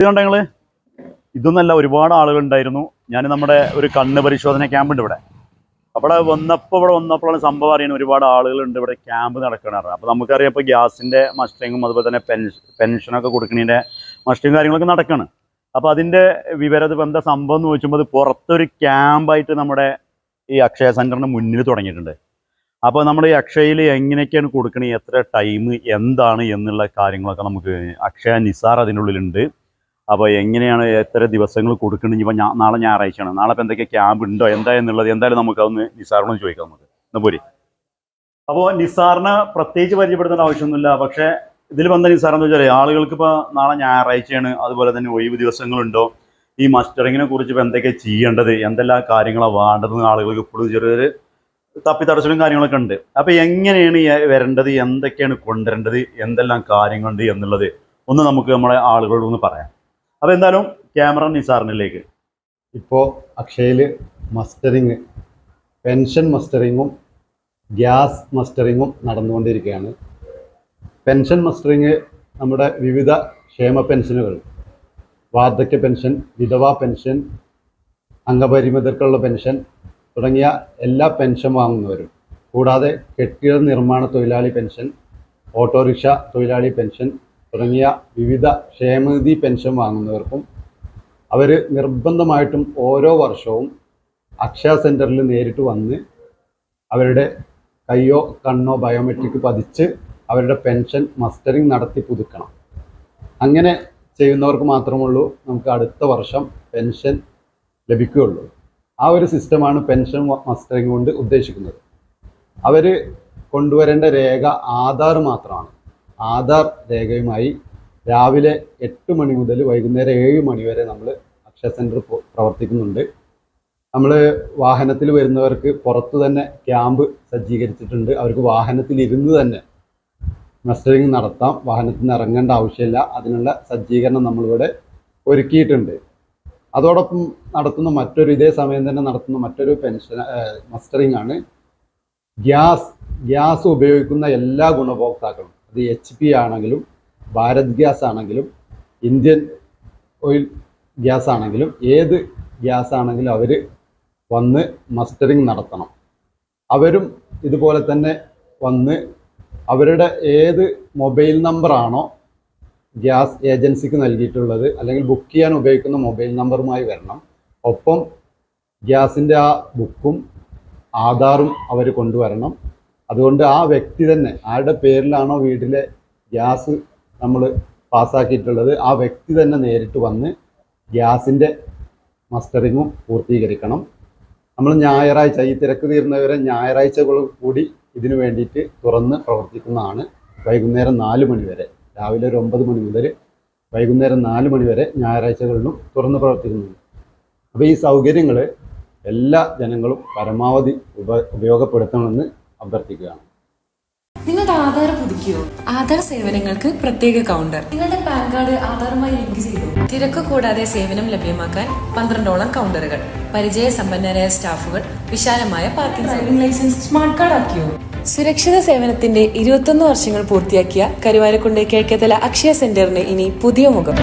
ഇത് കണ്ടോ നിങ്ങൾ? ഇതൊന്നല്ല ഒരുപാട് ആളുകൾ ഉണ്ടായിരുന്നു ഞാൻ നമ്മുടെ ഒരു കണ്ണ് പരിശോധന ക്യാമ്പ് ഉണ്ട് ഇവിടെ. അവിടെ വന്നപ്പോൾ ഇവിടെ വന്നപ്പോഴാണ് സംഭവം അറിയുന്നത് ഒരുപാട് ആളുകളുണ്ട് ഇവിടെ ക്യാമ്പ് നടക്കണത് അപ്പോൾ നമുക്കറിയാം ഇപ്പോൾ ഗ്യാസിന്റെ മസ്റ്ററിങ്ങും അതുപോലെ തന്നെ പെൻഷൻ പെൻഷനൊക്കെ കൊടുക്കുന്നതിന്റെ മസ്റ്ററിങ് കാര്യങ്ങളൊക്കെ നടക്കുകയാണ് അപ്പോൾ അതിന്റെ വിവരം ഇത് എന്താ സംഭവം എന്ന് ചോദിച്ചുമ്പോൾ അത് പുറത്തൊരു ക്യാമ്പായിട്ട് നമ്മുടെ ഈ അക്ഷയ സെന്ററിന് മുന്നിൽ തുടങ്ങിയിട്ടുണ്ട്. അപ്പോൾ നമ്മൾ ഈ അക്ഷയയിൽ എങ്ങനെയൊക്കെയാണ് കൊടുക്കണത്? എത്ര ടൈം? എന്താണ്? എന്നുള്ള കാര്യങ്ങളൊക്കെ നമുക്ക് അക്ഷയ നിസാർ അതിനുള്ളിലുണ്ട്. അപ്പോൾ എങ്ങനെയാണ് എത്ര ദിവസങ്ങൾ കൊടുക്കുന്നത് ഇപ്പം ഞാൻ നാളെ ഞായറാഴ്ചയാണ്. നാളെ ഇപ്പം എന്തൊക്കെ ക്യാമ്പ് ഉണ്ടോ? എന്താ എന്നുള്ളത്? എന്തായാലും നമുക്ക് അതൊന്ന് നിസാറിനോട് ചോദിക്കാം നമുക്ക്. എന്നാൽ പോരി? അപ്പോൾ നിസാറിനെ പ്രത്യേകിച്ച് പരിചയപ്പെടുത്തേണ്ട ആവശ്യമൊന്നുമില്ല. പക്ഷേ ഇതിൽ വന്ന നിസാർ എന്ന് വെച്ചാൽ ആളുകൾക്ക് ഇപ്പോൾ നാളെ ഞായറാഴ്ചയാണ്. അതുപോലെ തന്നെ ഒഴിവ് ദിവസങ്ങളുണ്ടോ? ഈ മസ്റ്ററിങ്ങിനെ കുറിച്ച് ഇപ്പോൾ എന്തൊക്കെ ചെയ്യേണ്ടത്? എന്തെല്ലാം കാര്യങ്ങളാണ് വേണ്ടതെന്ന് ആളുകൾക്ക് ഇപ്പോഴും ചെറിയൊരു തപ്പിത്തടച്ചിലും കാര്യങ്ങളൊക്കെ ഉണ്ട്. അപ്പോൾ എങ്ങനെയാണ് വരേണ്ടത്? എന്തൊക്കെയാണ് കൊണ്ടുവരേണ്ടത്? എന്തെല്ലാം കാര്യങ്ങളുണ്ട് എന്നുള്ളത് ഒന്ന് നമുക്ക് നമ്മളെ ആളുകളോട് ഒന്ന് പറയാം. അപ്പോൾ എന്തായാലും ക്യാമറ നിസാറിനിലേക്ക്. ഇപ്പോൾ അക്ഷയിൽ മസ്റ്ററിങ് പെൻഷൻ മസ്റ്ററിങ്ങും ഗ്യാസ് മസ്റ്ററിങ്ങും നടന്നുകൊണ്ടിരിക്കുകയാണ്. പെൻഷൻ മസ്റ്ററിങ് നമ്മുടെ വിവിധ ക്ഷേമ പെൻഷനുകൾ വാർദ്ധക്യ പെൻഷൻ വിധവാ പെൻഷൻ അംഗപരിമിതർക്കുള്ള പെൻഷൻ തുടങ്ങിയ എല്ലാ പെൻഷൻ വാങ്ങുന്നവരും കൂടാതെ കെട്ടിട നിർമ്മാണ തൊഴിലാളി പെൻഷൻ ഓട്ടോറിക്ഷ തൊഴിലാളി പെൻഷൻ തുടങ്ങിയ വിവിധ ക്ഷേമനിധി പെൻഷൻ വാങ്ങുന്നവർക്കും അവർ നിർബന്ധമായിട്ടും ഓരോ വർഷവും അക്ഷയ സെന്ററിൽ നേരിട്ട് വന്ന് അവരുടെ കയ്യോ കണ്ണോ ബയോമെട്രിക് പതിച്ച് അവരുടെ പെൻഷൻ മസ്റ്ററിങ് നടത്തി പുതുക്കണം. അങ്ങനെ ചെയ്യുന്നവർക്ക് മാത്രമുള്ളൂ നമുക്ക് അടുത്ത വർഷം പെൻഷൻ ലഭിക്കുകയുള്ളൂ. ആ ഒരു സിസ്റ്റമാണ് പെൻഷൻ മസ്റ്ററിങ് കൊണ്ട് ഉദ്ദേശിക്കുന്നത്. അവർ കൊണ്ടുവരേണ്ട രേഖ ആധാർ മാത്രമാണ്. ആധാർ രേഖയുമായി രാവിലെ എട്ട് മണി മുതൽ വൈകുന്നേരം ഏഴ് മണി വരെ നമ്മൾ അക്ഷയ സെന്റർ പ്രവർത്തിക്കുന്നുണ്ട്. നമ്മൾ വാഹനത്തിൽ വരുന്നവർക്ക് പുറത്ത് തന്നെ ക്യാമ്പ് സജ്ജീകരിച്ചിട്ടുണ്ട്. അവർക്ക് വാഹനത്തിൽ ഇരുന്ന് തന്നെ മസ്റ്ററിങ് നടത്താം. വാഹനത്തിൽ നിന്ന് ഇറങ്ങേണ്ട ആവശ്യമില്ല. അതിനുള്ള സജ്ജീകരണം നമ്മളിവിടെ ഒരുക്കിയിട്ടുണ്ട്. അതോടൊപ്പം നടത്തുന്ന മറ്റൊരു ഇതേ സമയം തന്നെ നടത്തുന്ന മറ്റൊരു പെൻഷൻ മസ്റ്ററിങ് ആണ്. ഗ്യാസ് ഗ്യാസ് ഉപയോഗിക്കുന്ന എല്ലാ ഗുണഭോക്താക്കളും അത് എച്ച് പി ആണെങ്കിലും ഭാരത് ഗ്യാസ് ആണെങ്കിലും ഇന്ത്യൻ ഓയിൽ ഗ്യാസ് ആണെങ്കിലും ഏത് ഗ്യാസ് ആണെങ്കിലും അവർ വന്ന് മസ്റ്ററിങ് നടത്തണം. അവരും ഇതുപോലെ തന്നെ വന്ന് അവരുടെ ഏത് മൊബൈൽ നമ്പറാണോ ഗ്യാസ് ഏജൻസിക്ക് നൽകിയിട്ടുള്ളത് അല്ലെങ്കിൽ ബുക്ക് ചെയ്യാൻ ഉപയോഗിക്കുന്ന മൊബൈൽ നമ്പറുമായി വരണം. ഒപ്പം ഗ്യാസിന്റെ ആ ബുക്കും ആധാറും അവർ കൊണ്ടുവരണം. അതുകൊണ്ട് ആ വ്യക്തി തന്നെ ആരുടെ പേരിലാണോ വീട്ടിലെ ഗ്യാസ് നമ്മൾ പാസ്സാക്കിയിട്ടുള്ളത് ആ വ്യക്തി തന്നെ നേരിട്ട് വന്ന് ഗ്യാസിന്റെ മസ്റ്ററിങ്ങും പൂർത്തീകരിക്കണം. നമ്മൾ ഞായറാഴ്ച ഈ തിരക്ക് തീർന്നവരെ ഞായറാഴ്ചകൾ കൂടി ഇതിനു വേണ്ടിയിട്ട് തുറന്ന് പ്രവർത്തിക്കുന്നതാണ്. വൈകുന്നേരം നാല് മണി വരെ രാവിലെ ഒരു ഒമ്പത് മണി മുതൽ വൈകുന്നേരം നാല് മണി വരെ ഞായറാഴ്ചകളിലും തുറന്ന് പ്രവർത്തിക്കുന്നുണ്ട്. അപ്പോൾ ഈ സൗകര്യങ്ങൾ എല്ലാ ജനങ്ങളും പരമാവധി ഉപ ഉപയോഗപ്പെടുത്തണമെന്ന് അഭ്യർത്ഥിക്കുകയാണ്. നിങ്ങളുടെ ആധാർ പുതുക്കിയോ? ആധാർ സേവനങ്ങൾക്ക് പ്രത്യേക കൗണ്ടർ നിങ്ങളുടെ പാൻ കാർഡ് ആധാറുമായി ലിങ്ക് ചെയ്തു? തിരക്ക് കൂടാതെ സേവനം ലഭ്യമാക്കാൻ പന്ത്രണ്ടോളം കൗണ്ടറുകൾ പരിചയ സമ്പന്നരായ സ്റ്റാഫുകൾ വിശാലമായ parking. Driving licence smart card ആക്കിയോ? സുരക്ഷിത സേവനത്തിന്റെ ഇരുപത്തൊന്ന് വർഷങ്ങൾ പൂർത്തിയാക്കിയ കരുവാരക്കുണ്ട് കിഴക്കേതല അക്ഷയ സെന്ററിന് ഇനി പുതിയ മുഖം.